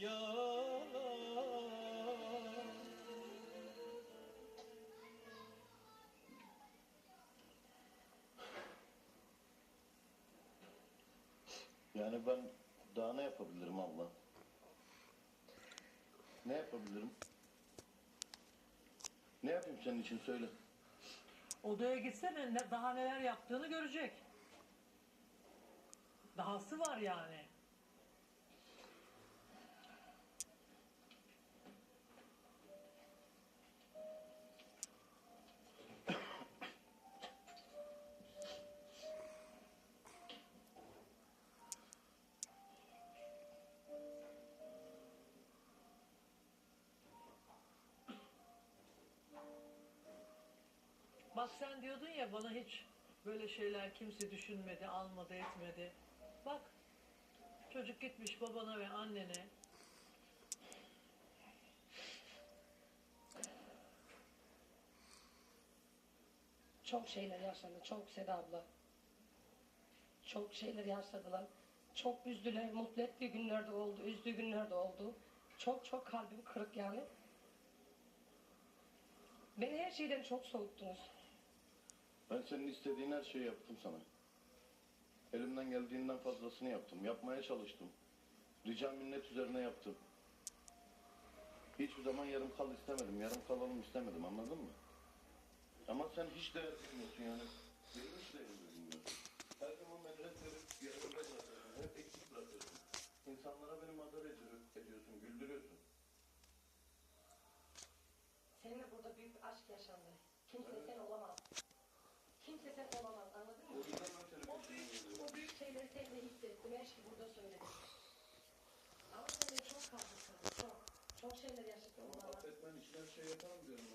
Yani ben daha ne yapabilirim abla? Ne yapabilirim? Ne yapayım senin için söyle. Odaya gitsene ne, daha neler yaptığını görecek. Dahası var yani. Bak sen diyordun ya bana hiç böyle şeyler kimse düşünmedi, almadı, etmedi. Bak çocuk gitmiş babana ve annene. Çok şeyler yaşandı. Çok Seda abla. Çok şeyler yaşadılar. Çok üzdüler. Mutlu ettiği günler de oldu. Üzdüğü günler de oldu. Çok çok kalbim kırık yani. Beni her şeyden çok soğuttunuz. Senin istediğin her şeyi yaptım sana. Elimden geldiğinden fazlasını yaptım. Yapmaya çalıştım. Rica minnet üzerine yaptım. Hiçbir zaman yarım kal istemedim. Yarım kalalım istemedim anladın mı? Ama sen hiç değer vermiyorsun yani. Benim hiç değer. Her zaman beni hep verip yarımda bırakıyorsun. Hep eksik bırakıyorsun. İnsanlara beni madar ediyor- ediyorsun, güldürüyorsun. Seninle burada büyük bir aşk yaşandı. Kimse sen olamaz. yapalım diyorum.